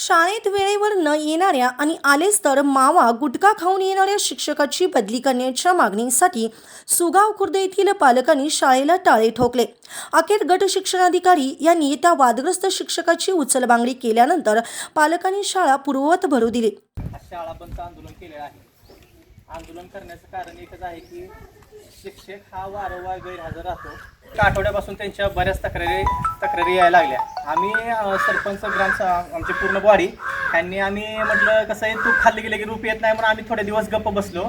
शाळेत वेळेवर न येणाऱ्या आणि आलेच तर मावा गुटखा खाऊन येणाऱ्या शिक्षकाची बदली करण्याच्या मागणीसाठी सुगाव खुर्द येथील पालकांनी शाळेला टाळे ठोकले. अखेर गट शिक्षणाधिकारी यांनी त्या वादग्रस्त शिक्षकाची उचलबांगडी केल्यानंतर पालकांनी शाळा पूर्ववत भरू दिली. शाळा बंद आंदोलन केलेलं आहे. आंदोलन करण्याचं कारण एकच आहे की शिक्षक हा वारंवार गैरहजर राहतो. एका आठवड्यापासून त्यांच्या बऱ्याच तक्रारी तक्रारी यायला लागल्या. आम्ही सरपंच ग्राम आमची पूर्ण बॉडी त्यांनी आम्ही म्हटलं कसं आहे तू खाल्ली गेले की रूप येत नाही? म्हणून आम्ही थोडे दिवस गप्प बसलो.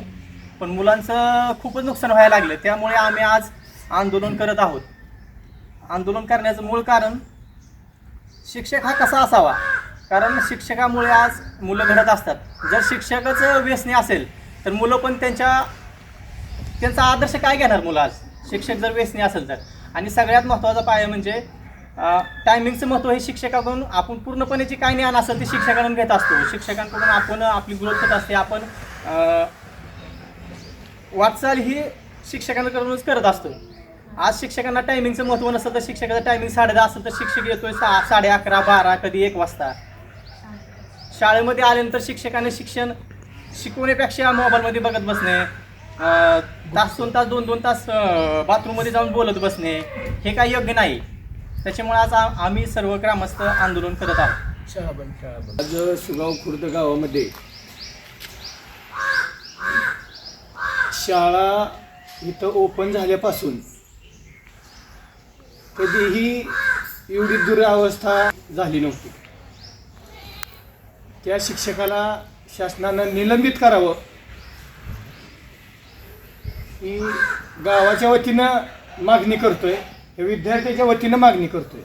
पण मुलांचं खूपच नुकसान व्हायला लागलं. त्यामुळे आम्ही आज आंदोलन करत आहोत. आंदोलन करण्याचं मूळ कारण शिक्षक हा कसा असावा? कारण शिक्षकामुळे आज मुलं घडत असतात. जर शिक्षकच व्यसनी असेल तर मुलं पण त्यांच्या त्यांचा आदर्श काय घेणार मुलं आज? शिक्षक जर व्यसनी असेल तर. आणि सगळ्यात महत्त्वाचा पाया म्हणजे टायमिंगचं महत्त्व हे शिक्षकाकडून आपण पूर्णपणे जे काय ज्ञान असेल ते शिक्षकाकडून घेत असतो. शिक्षकांकडून आपण आपली ग्रोथ होत असते. आपण वाटचाल ही शिक्षकांकडूनच करत असतो. आज शिक्षकांना टायमिंगचं महत्त्व नसतं तर शिक्षकाचं टायमिंग साडे दहा असेल तर शिक्षक येतोय सहा साडे अकरा बारा कधी एक वाजता. शाळेमध्ये आल्यानंतर शिक्षकाने शिक्षण शिकवण्यापेक्षा मोबाईलमध्ये बघत बसणे तास दोन तास दोन दोन तास बाथरूममध्ये जाऊन बोलत बसणे हे काही योग्य नाही. त्याच्यामुळे आज आम्ही सर्व ग्रामस्थ आंदोलन करत आहोत. आज सुगाव खुर्द गावामध्ये शाळा इथं ओपन झाल्यापासून कधीही एवढी दुरावस्था झाली नव्हती. त्या शिक्षकाला शासनानं निलंबित करावं. ही गावाच्या वतीनं मागणी करतोय. विद्यार्थ्याच्या वतीनं मागणी करतोय.